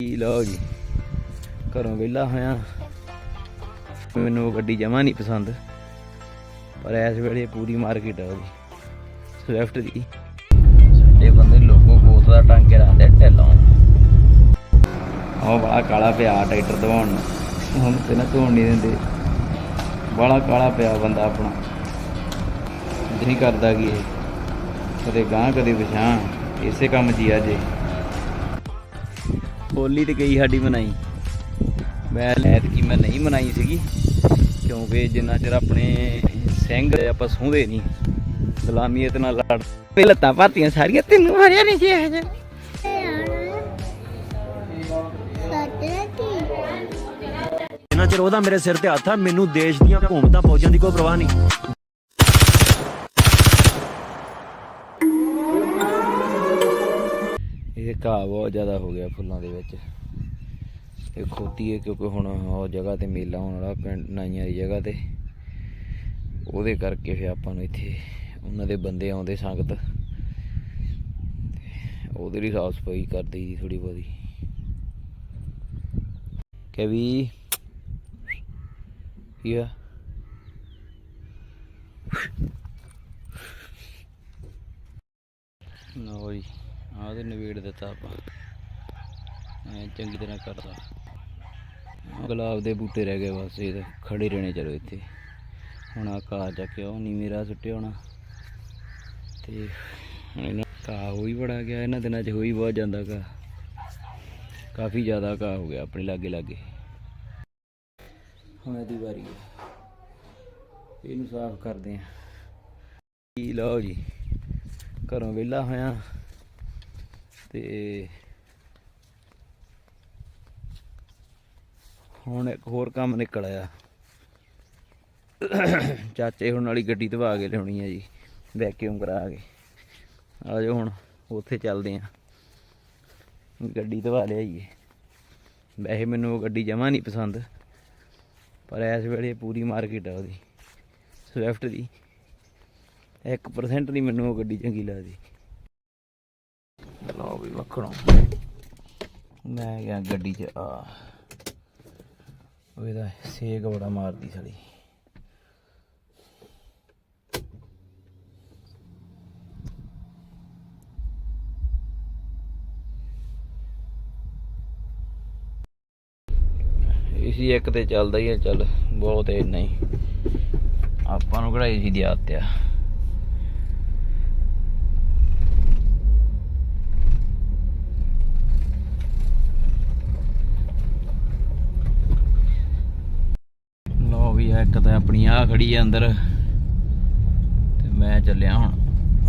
ਲਓ ਜੀ, ਘਰੋਂ ਵਿਹਲਾ ਹੋਇਆ। ਮੈਨੂੰ ਗੱਡੀ ਜਮਾ ਨਹੀਂ ਪਸੰਦ, ਪਰ ਇਸ ਵੇਲੇ ਪੂਰੀ ਮਾਰਕੀਟ ਆ ਉਹਦੀ ਸਵਿਫਟ ਦੀ। ਸਾਡੇ ਬੰਦੇ ਲੋਕੋ ਕੋਤ ਦਾ ਟੰਗ ਕੇ ਰੱਖਦੇ ਢਿੱਲੋਂ। ਉਹ ਬੜਾ ਕਾਲਾ ਪਿਆ ਟਰੈਕਟਰ ਦਵਾਉਣ ਨੂੰ, ਹੁਣ ਤੇ ਨਾ ਧੋਣ ਨਹੀਂ ਦਿੰਦੇ। ਬੜਾ ਕਾਲਾ ਪਿਆ ਬੰਦਾ ਆਪਣਾ। ਨਹੀਂ ਕਰਦਾ ਕੀ ਇਹ, ਕਦੇ ਗਾਂ ਕਦੇ ਪਛਾਂ ਇਸੇ ਕੰਮ 'ਚ ਹੀ ਆ ਜੇ ਹੋਲੀ ਤੇ ਗਈ ਸਾਡੀ ਮਨਾਈ। ਮੈਂ ਲੈਤ ਕੀ ਮੈਂ ਨਹੀਂ ਮਨਾਈ ਸੀਗੀ, ਕਿਉਂਕਿ ਜਿੰਨਾ ਚਿਰ ਆਪਣੇ ਸਿੰਘ ਆਪਾਂ ਸੂੰਦੇ ਨਹੀਂ। ਗੁਲਾਮੀਅਤ ਨਾਲ ਲੜ ਲੱਤਾਂ ਭਾਤੀਆਂ ਸਾਰੀਆਂ, ਤੈਨੂੰ ਹਰਿਆ ਨਹੀਂ ਸੀ ਇਹ ਜਿੰਨਾ ਚਿਰ ਉਹਦਾ ਮੇਰੇ ਸਿਰ ਤੇ ਹੱਥ ਆ, ਮੈਨੂੰ ਦੇਸ਼ ਦੀਆਂ ਹਕੂਮਤਾਂ ਫੌਜਾਂ ਦੀ ਕੋਈ ਪਰਵਾਹ ਨਹੀਂ। ਇਹ ਘਾਹ ਬਹੁਤ ਜ਼ਿਆਦਾ ਹੋ ਗਿਆ ਫੁੱਲਾਂ ਦੇ ਵਿੱਚ। ਇਹ ਖੋਤੀ ਹੈ ਕਿਉਂਕਿ ਹੁਣ ਉਹ ਜਗ੍ਹਾ ਤੇ ਮੇਲਾ ਹੋਣ ਵਾਲਾ ਪਿੰਡ, ਨਾਈਆਂ ਦੀ ਜਗ੍ਹਾ ਤੇ। ਉਹਦੇ ਕਰਕੇ ਫਿਰ ਆਪਾਂ ਨੂੰ ਇੱਥੇ ਉਹਨਾਂ ਦੇ ਬੰਦੇ ਆਉਂਦੇ ਸੰਗਤ। ਉਹਦੇ ਲਈ ਸਾਫ਼ ਸਫ਼ਾਈ ਕਰਦੀ ਜੀ ਥੋੜੀ ਬਹੁਤੀ। ਕਿ ਵੀ? ਯਾ ਲਓ ਜੀ। ਆਹ ਤੇ ਨਵੇੜ ਦਿੱਤਾ ਆਪਾਂ। ਐ ਚੰਗੀ ਤਰ੍ਹਾਂ ਕਰਦਾ। ਗੁਲਾਬ ਦੇ ਬੂਟੇ ਰਹਿ ਗਏ ਬਸ, ਇਹ ਖੜੇ ਰਹਿਣੇ ਚਲੋ ਇੱਥੇ। ਹੁਣ ਆ ਘਾਹ ਚੱਕਿਆ ਉਹ ਨਹੀਂ ਮੇਰਾ ਸੁੱਟਿਆ ਹੋਣਾ। ਤੇ ਇਹਨਾਂ ਘਾਹ ਹੋਈ ਬੜਾ ਗਿਆ, ਇਹਨਾਂ ਦਿਨਾਂ 'ਚ ਹੋਈ ਬਹੁਤ ਜਾਂਦਾ ਘਾਹ। ਕਾਫੀ ਜ਼ਿਆਦਾ ਘਾਹ ਹੋ ਗਿਆ ਆਪਣੇ ਲਾਗੇ ਲਾਗੇ। ਹੁਣ ਇਹਦੀ ਵਾਰੀ ਹੈ ਇਹਨੂੰ ਸਾਫ਼ ਕਰਦੇ ਆ। ਕੀ ਲਓ ਜੀ, ਘਰੋਂ ਵਿਹਲਾ ਹੋਇਆ। ਤੇ ਹੁਣ ਇੱਕ ਹੋਰ ਕੰਮ ਨਿਕਲ ਆਇਆ। ਚਾਚੇ ਹੁਣ ਵਾਲੀ ਗੱਡੀ ਧਵਾ ਕੇ ਲਿਆਉਣੀ ਹੈ ਜੀ ਵੈਕਿਊਮ ਕਰਾ ਕੇ। ਆ ਜਾਓ ਹੁਣ, ਉੱਥੇ ਚੱਲਦੇ ਆ। ਗੱਡੀ ਧਵਾ ਲਿਆਈਏ। ਵੈਸੇ ਮੈਨੂੰ ਉਹ ਗੱਡੀ ਜਮਾ ਨਹੀਂ ਪਸੰਦ, ਪਰ ਇਸ ਵੇਲੇ ਪੂਰੀ ਮਾਰਕੀਟ ਆ ਉਹਦੀ। ਸਵਿਫਟ ਦੀ। 1% ਨਹੀਂ ਮੈਨੂੰ ਉਹ ਗੱਡੀ ਚੰਗੀ ਲੱਗਦੀ। ਲਓ ਵੀ ਵਖਣੋ ਮੈਂ ਗਿਆ ਗੱਡੀ 'ਚ ਆ ਉਹ ਸੇਕ ਬੜਾ ਮਾਰਦੀ ਸਾਲੀ। ਇਸੀ ਇੱਕ ਤੇ ਚੱਲਦਾ ਹੀ ਹੈ ਚੱਲ, ਬਹੁਤ ਇਹ ਨਹੀਂ ਆਪਾਂ ਨੂੰ ਕਿਹੜਾ ਏਸੀ ਦੀ ਆਦਤ ਆ ਲੋ ਵੀ ਆ ਇੱਕ ਤਾਂ ਆਪਣੀ ਆ ਖੜੀ ਆ ਅੰਦਰ। ਤੇ ਮੈਂ ਚੱਲਿਆ ਹੁਣ।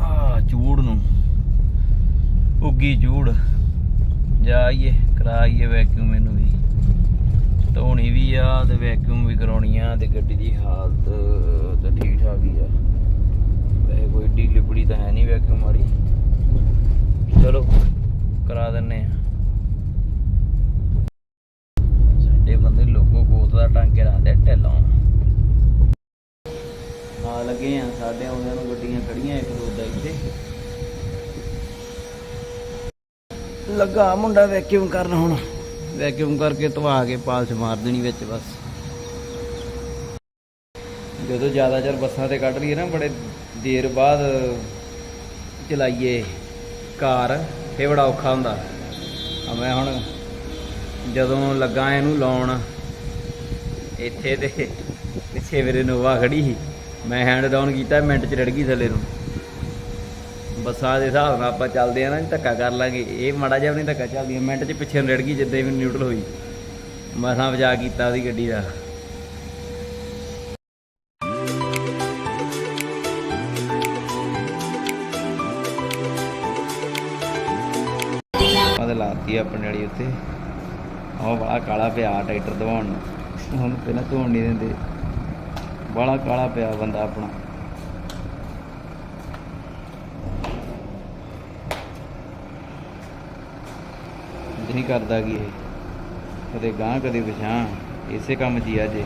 ਆ ਚੂੜ ਨੂੰ। ਉੱਗੀ ਚੂੜ। ਜਾਈਏ ਕਰਾਈਏ ਵੈਕਿਊਮ ਇਹਨੂੰ ਵੀ। ਧੋਣੀ ਵੀ ਆ ਤੇ ਵੈਕਿਊਮ ਵੀ ਕਰਾਉਣੀ ਆ ਤੇ ਗੱਡੀ ਦੀ ਹਾਲਤ ਤਾਂ ਠੀਕ ਠਾਕ ਹੀ ਆ। ਵੈਸੇ ਕੋਈ ਢੀ ਲਿਬੜੀ ਤਾਂ ਹੈ ਨਹੀਂ ਵੈਕਿਊਮ ਵਾਲੀ। ਚਲੋ, ਕਰਾ ਦਿੰਨੇ ਆ। ਸਾਡੇ ਬੰਦੇ ਲੋਕੋ ਕੋਤ ਦਾ ਟੰਗ ਰੱਖਦੇ ਢਿੱਲੋਂ ਆ ਲੱਗੇ ਆ ਸਾਡੇ ਆਉਂਦਿਆਂ ਨੂੰ ਗੱਡੀਆਂ ਖੜੀਆਂ ਇੱਕ ਦੋ ਦਾ ਇੱਥੇ ਲੱਗਾ ਮੁੰਡਾ ਵੈਕਿਊਮ ਕਰਨ ਹੁਣ। ਵੈਕਿਊਮ ਕਰਕੇ ਧਵਾ ਕੇ ਪਾਲਸ਼ ਮਾਰ ਦੇਣੀ ਵਿੱਚ ਬਸ। ਜਦੋਂ ਜ਼ਿਆਦਾ ਚਿਰ ਬੱਸਾਂ ਤੇ ਕੱਢ ਲਈਏ ਨਾ, ਬੜੇ ਦੇਰ ਬਾਅਦ ਚਲਾਈਏ ਕਾਰ ਫੇ ਬੜਾ ਔਖਾ ਹੁੰਦਾ। ਆ ਮੈਂ ਹੁਣ ਜਦੋਂ ਲੱਗਾ ਇਹਨੂੰ ਲਾਉਣ, ਇੱਥੇ ਤੇ ਪਿੱਛੇ ਮੇਰੇ ਨੋਵਾ ਖੜੀ ਸੀ। ਮੈਂ ਹੈਂਡ ਡਾਊਨ ਕੀਤਾ, ਮਿੰਟ ਚ ਰੜ ਗਈ ਥੱਲੇ ਨੂੰ। ਬੱਸਾਂ ਦੇ ਹਿਸਾਬ ਨਾਲ ਆਪਾਂ ਚੱਲਦੇ ਆ ਨਾ, ਧੱਕਾ ਕਰ ਲਾਂਗੇ। ਇਹ ਮਾੜਾ ਜਿਹਾ ਵੀ ਨਹੀਂ ਧੱਕਾ ਚੱਲਦੀ, ਮਿੰਟ ਚ ਪਿੱਛੇ ਨੂੰ ਰੜ ਗਈ, ਜਿੱਦਾਂ ਹੀ ਮੈਨੂੰ ਨਿਊਟਰਲ ਹੋਈ। ਮਸਾਂ ਬਚਾ ਕੀਤਾ ਉਹਦੀ ਗੱਡੀ ਦਾ। ਉਹਦੇ ਲਾਤੀ ਆਪਣੇ ਵਾਲੀ ਉੱਤੇ। ਉਹ ਬੜਾ ਕਾਲਾ ਪਿਆ ਟਰੈਕਟਰ ਦਵਾਉਣ ਨੂੰ। ਹੁਣ ਪਹਿਲਾਂ ਧੋਣ ਨਹੀਂ ਦਿੰਦੇ। ਬੜਾ ਕਾਲਾ ਪਿਆ ਬੰਦਾ ਆਪਣਾ। ਨਹੀਂ ਕਰਦਾ ਕੀ ਇਹ? ਕਦੇ ਗਾਂ ਕਦੇ ਪਛਾਂ ਇਸੇ ਕੰਮ 'ਚ ਹੀ ਆ ਜੇ।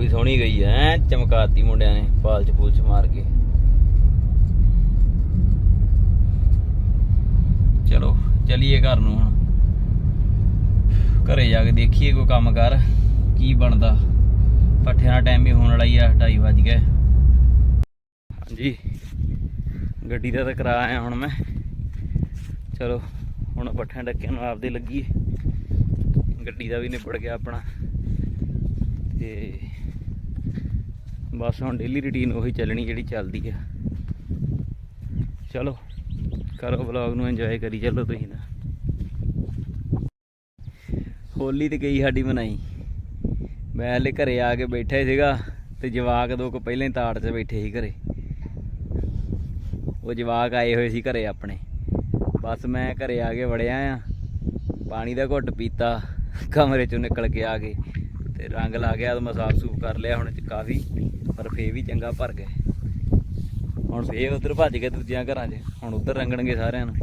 ਵੀ ਸੋਹਣੀ ਗਈ ਐ ਚਮਕਾਤੀ ਮੁੰਡਿਆਂ ਨੇ ਪਾਲਚ ਪੂਲਚ ਮਾਰ ਕੇ। ਚਲੋ, ਚਲੀਏ ਘਰ ਨੂੰ ਹੁਣ। ਘਰੇ ਜਾ ਕੇ ਦੇਖੀਏ ਕੋਈ ਕੰਮ ਕਰ, ਕੀ ਬਣਦਾ। ਪੱਠਿਆਂ ਦਾ ਟਾਈਮ ਵੀ ਹੋਣ ਵਾਲਾ ਹੀ ਆ 2:30 ਵੱਜ ਗਏ। ਹਾਂਜੀ, ਗੱਡੀ ਦਾ ਤਾਂ ਕਰਾ ਆਇਆ ਹੁਣ ਮੈਂ। ਚਲੋ, ਹੁਣ ਪੱਠਿਆਂ ਡੱਕਿਆਂ ਨੂੰ ਆਪਦੇ ਲੱਗੀਏ। ਗੱਡੀ ਦਾ ਵੀ ਨਿਬੜ ਗਿਆ ਆਪਣਾ। ਤੇ ਬਸ ਹੁਣ ਡੇਲੀ ਰੁਟੀਨ ਉਹੀ ਚੱਲਣੀ ਜਿਹੜੀ ਚੱਲਦੀ ਆ। ਚਲੋ, ਕਰੋ ਵਲੌਗ ਨੂੰ ਇੰਜੋਏ ਕਰੀ, ਚੱਲੋ ਤੁਸੀਂ ਨਾ ਹੋਲੀ ਤੇ ਗਈ ਸਾਡੀ ਮਨਾਈ। ਮੈਂ ਹਲੇ ਘਰੇ ਆ ਕੇ ਬੈਠਾ ਸੀਗਾ ਤੇ ਜਵਾਕ ਦੋ ਕੋ ਪਹਿਲਾਂ ਹੀ ਤਾੜ 'ਚ ਬੈਠੇ ਸੀ ਘਰੇ। ਉਹ ਜਵਾਕ ਆਏ ਹੋਏ ਸੀ ਘਰੇ ਆਪਣੇ। ਬਸ ਮੈਂ ਘਰੇ ਆ ਕੇ ਵੜਿਆ ਆ। ਪਾਣੀ ਦਾ ਘੁੱਟ ਪੀਤਾ, ਕਮਰੇ ਚੋਂ ਨਿਕਲ ਕੇ ਆ ਕੇ ਤੇ ਰੰਗ ਲਾ ਗਿਆ ਤਾਂ ਮੈਂ ਸਾਫ਼ ਸੂਫ ਕਰ ਲਿਆ, ਹੁਣ ਕਾਫੀ, ਪਰ ਫੇ ਵੀ ਚੰਗਾ ਭਰ ਗਏ। ਹੁਣ ਫੇ ਉਧਰ ਭੱਜ ਗਏ ਦੂਜਿਆਂ ਘਰਾਂ 'ਚ, ਹੁਣ ਉਧਰ ਰੰਗਣਗੇ ਸਾਰਿਆਂ ਨੂੰ।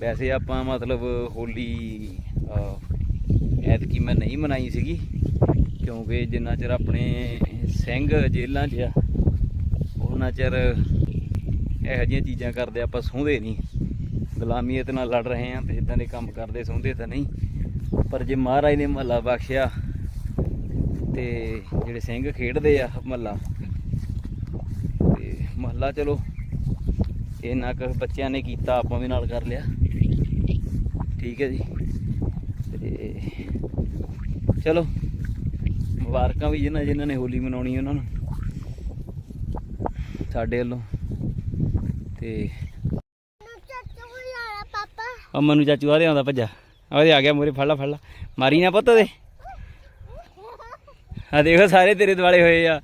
ਵੈਸੇ ਆਪਾਂ ਮਤਲਬ ਹੋਲੀ ਐਤਕੀ ਮੈਂ ਨਹੀਂ ਮਨਾਈ ਸੀਗੀ, ਕਿਉਂਕਿ ਜਿੰਨਾ ਚਿਰ ਆਪਣੇ ਸਿੰਘ ਜੇਲਾਂ 'ਚ ਆ, ਉਹਨਾਂ ਚਿਰ ਇਹੋ ਜਿਹੀਆਂ ਚੀਜ਼ਾਂ ਕਰਦੇ ਆਪਾਂ ਸੌਂਦੇ ਨਹੀਂ। ਗੁਲਾਮੀਅਤ ਨਾਲ ਲੜ ਰਹੇ ਆ ਤੇ ਇਦਾਂ ਦੇ ਕੰਮ ਕਰਦੇ ਸੌਂਦੇ ਤਾਂ ਨਹੀਂ। ਪਰ ਜੇ ਮਹਾਰਾਜ ਨੇ ਮਹੱਲਾ ਬਖਸ਼ਿਆ ਤੇ ਜਿਹੜੇ ਸਿੰਘ ਖੇਡਦੇ ਆ ਮਹੱਲਾ ਤੇ ਮਹੱਲਾ ਚਲੋ ਇਹਨਾਂ ਕੁ ਬੱਚਿਆਂ ਨੇ ਕੀਤਾ ਆਪਾਂ ਵੀ ਨਾਲ ਕਰ ਲਿਆ। ਠੀਕ ਹੈ ਜੀ। ਤੇ ਚਲੋ ਮੁਬਾਰਕਾਂ ਵੀ ਜਿਨ੍ਹਾਂ ਜਿਨ੍ਹਾਂ ਨੇ ਹੋਲੀ ਮਨਾਉਣੀ ਉਹਨਾਂ ਨੂੰ। ਸਾਡੇ ਵੱਲੋਂ। ਤੇ ਅਮਨ ਨੂੰ ਚਾਚੂ ਆਦੇ ਆਉਂਦਾ ਭੱਜਾ। ਆਦੇ ਆ ਗਿਆ ਮੂਰੇ, ਫੜ ਲਾ ਫੜ ਲਾ। ਮਾਰੀ ਨਾ ਪੁੱਤ ਉਹਦੇ। ਆ ਦੇਖੋ ਸਾਰੇ ਤੇਰੇ ਦੁਆਲੇ ਹੋਏ ਆ।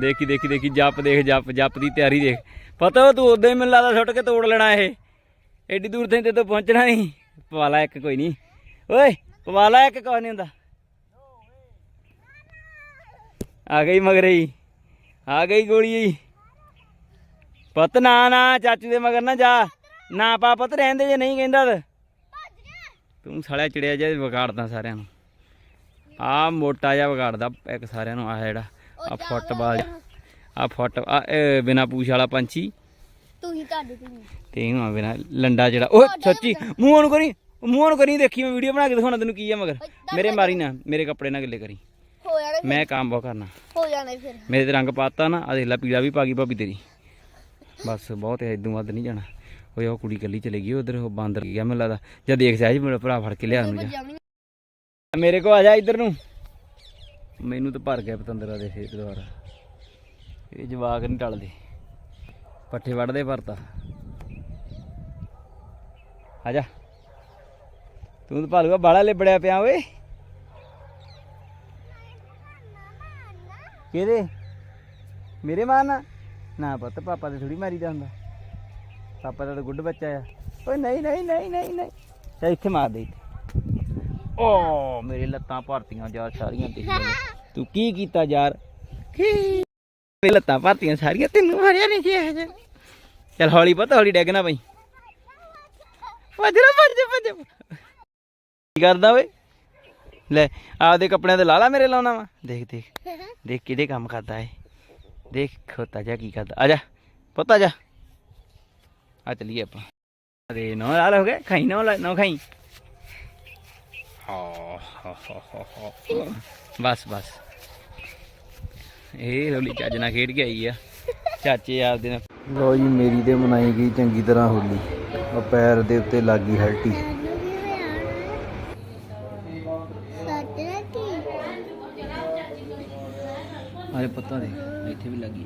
ਦੇਖੀ ਦੇਖੀ ਦੇਖੀ, ਜੱਪ ਦੇਖ, ਜੱਪ ਜੱਪ ਦੀ ਤਿਆਰੀ ਦੇਖ। ਪਤਾ, ਤੂੰ ਉਦਾਂ ਹੀ ਮੈਨੂੰ ਲੱਗਦਾ ਸੁੱਟ ਕੇ ਤੋੜ ਲੈਣਾ ਇਹ। ਐਡੀ ਦੂਰ ਤੇ ਤੂੰ ਪਹੁੰਚਣਾ ਨਹੀਂ। ਪਵਾਲਾ ਇੱਕ ਕੋਈ ਨਹੀਂ। ਓਏ, ਪਵਾਲਾ ਇੱਕ ਕੋਈ ਨਹੀਂ ਹੁੰਦਾ। ਆ ਗਈ ਮਗਰ ਹੀ। ਆ ਗਈ ਗੋਲੀ ਪਤ, ਨਾ ਨਾ, ਚਾਚੂ ਦੇ ਮਗਰ ਨਾ ਜਾ। ਨਾ ਪਾ ਪੁੱਤ ਰਹਿੰਦੇ ਜੇ ਨਹੀਂ ਕਹਿੰਦਾ ਤੇ। ਤੂੰ ਸਾਲਿਆ ਚਿੜਿਆ ਜਿਹਾ ਵਿਗਾੜਦਾ ਸਾਰਿਆਂ ਨੂੰ। ਆ ਮੋਟਾ ਜਿਹਾ ਵਿਗਾੜਦਾ ਇੱਕ ਸਾਰਿਆਂ ਨੂੰ ਆ ਜਿਹੜਾ ਆ ਫੁੱਟਬਾਲ ਆ ਫੁੱਟ ਆ ਬਿਨਾ ਪੂਛ ਵਾਲਾ ਪੰਛੀ। ਤੂੰ ਹੀ ਤੁਹਾਡੇ ਤੇ। ਤੇ ਆ ਬਿਨਾ ਲੰਡਾ ਜਿਹੜਾ ਓਏ ਸੱਚੀ ਮੂੰਹ ਨੂੰ ਕਰੀ ਮੂੰਹ ਨੂੰ ਕਰੀ ਦੇਖੀ ਮੈਂ ਵੀਡੀਓ ਬਣਾ ਕੇ ਦਿਖਾਉਣਾ ਤੈਨੂੰ ਕੀ ਆ ਮਗਰ। ਮੇਰੇ ਮਾਰੀ ਨਾ ਮੇਰੇ ਕੱਪੜੇ ਨਾ ਗਿੱਲੇ ਕਰੀ। ਹੋ ਜਾਣਾ ਮੈਂ ਕੰਮ ਬਹੁਤ ਕਰਨਾ। ਹੋ ਜਾਣਾ ਫਿਰ। ਮੇਰੇ ਤੇ ਰੰਗ ਪਾਤਾ ਨਾ ਆ ਦੇਖ ਲੈ ਪੀਲਾ ਵੀ ਪਾ ਗਈ ਭਾਬੀ ਤੇਰੀ। ਬਸ ਬਹੁਤ ਹੈ ਇਦੋਂ ਵੱਧ ਨਹੀਂ ਜਾਣਾ। ਓਏ ਉਹ ਕੁੜੀ ਕੱਲੀ ਚਲੇ ਗਈ ਉਧਰ ਉਹ ਬਾਂਦਰ ਗਿਆ ਮੈਨੂੰ ਲੱਗਦਾ। ਜਦ ਦੇਖ ਸਹਿਜ ਮੇਰਾ ਭਰਾ ਫੜ ਕੇ ਲਿਆ ਉਹਨੂੰ ਜਾ ਮੇਰੇ ਕੋ ਆ ਜਾ ਇੱਧਰ ਨੂੰ। ਮੈਨੂੰ ਤਾਂ ਭਰ ਗਿਆ ਪਤੰਦਰਾ ਦੇ ਫੇਰ ਦੁਆਰਾ। ਇਹ ਜਵਾਕ ਨਹੀਂ ਟਲਦੇ। ਪੱਠੇ ਵੱਢਦੇ ਭਰਤਾ ਆ ਜਾ। ਤੂੰ ਤਾਂ ਭਾਲੂਗਾ ਬਾਲਾ ਲਿਬੜਿਆ ਪਿਆ ਓਏ। ਕਿਹਦੇ? ਮੇਰੇ ਮਾਰਨਾ? ਨਾ ਪੁੱਤ ਪਾਪਾ ਤੇ ਥੋੜੀ ਮਾਰੀਦਾ ਹੁੰਦਾ। ਪਾਪਾ ਦਾ ਤਾਂ ਗੁੱਡ ਬੱਚਾ ਆ। ਓਏ ਨਹੀਂ ਨਹੀਂ ਨਹੀਂ ਨਹੀਂ ਨਹੀਂ। ਚਾ ਇੱਥੇ ਮਾਰ ਦੇ ਇੱਥੇ। ਓ ਮੇਰੇ ਲੱਤਾਂ ਭਰਤੀਆਂ ਯਾਰ ਸਾਰੀਆਂ ਲੈ ਤੂੰ ਕੀ ਕੀਤਾ ਯਾਰ? ਕੀ? ਮੇਰੇ ਲੱਤਾਂ ਭਰਤੀਆਂ ਸਾਰੀਆਂ ਤੈਨੂੰ ਮਾਰਿਆ ਨਹੀਂ ਗਿਆ ਹਜੇ ਚਲ ਹੌਲੀ ਪਤਾ ਹੌਲੀ ਡੈਗ ਨਾ ਭੱਜ ਨਾ ਭੱਜ ਭੱਜ। ਕੀ ਕਰਦਾ ਓਏ? ਲੈ ਆਪਦੇ ਕੱਪੜਿਆਂ ਤੇ ਲਾ ਲਾ ਮੇਰੇ ਲਾਉਣਾ ਵਾ। ਦੇਖ ਦੇਖ। ਦੇਖ ਕਿਹਦੇ ਕੰਮ ਕਰਦਾ ਏ। ਦੇਖ ਖੋਤਾ ਜਾ ਕੀ ਕਰਦਾ। ਆ ਜਾ ਪੁੱਤ ਆ ਜਾ। ਆ ਚਲੀਏ ਆਪਾਂ ਅਰੇ ਨੋ ਲਾਲ ਹੋ ਗਏ ਖਾਈ ਨਾ ਨਾ ਖਾਈ ਹਾਂ ਹਾਂ ਹਾਂ, ਹਾਂ, ਹਾਂ। ਬਸ ਬਸ ਇਹ ਲੋਲੀ ਚੱਜ ਨਾਲ ਖੇਡ ਕੇ ਆਈ ਆ ਚਾਚੇ ਆਪਦੇ ਨਾਲ ਲੋ ਜੀ ਮੇਰੀ ਤੇ ਮਨਾਈ ਗਈ ਚੰਗੀ ਤਰ੍ਹਾਂ ਹੋਲੀ ਉਹ ਪੈਰ ਦੇ ਉੱਤੇ ਲੱਗੀ ਹਲਟੀ ਆਏ ਪਤਾ ਦੇ ਇੱਥੇ ਵੀ ਲੱਗੀ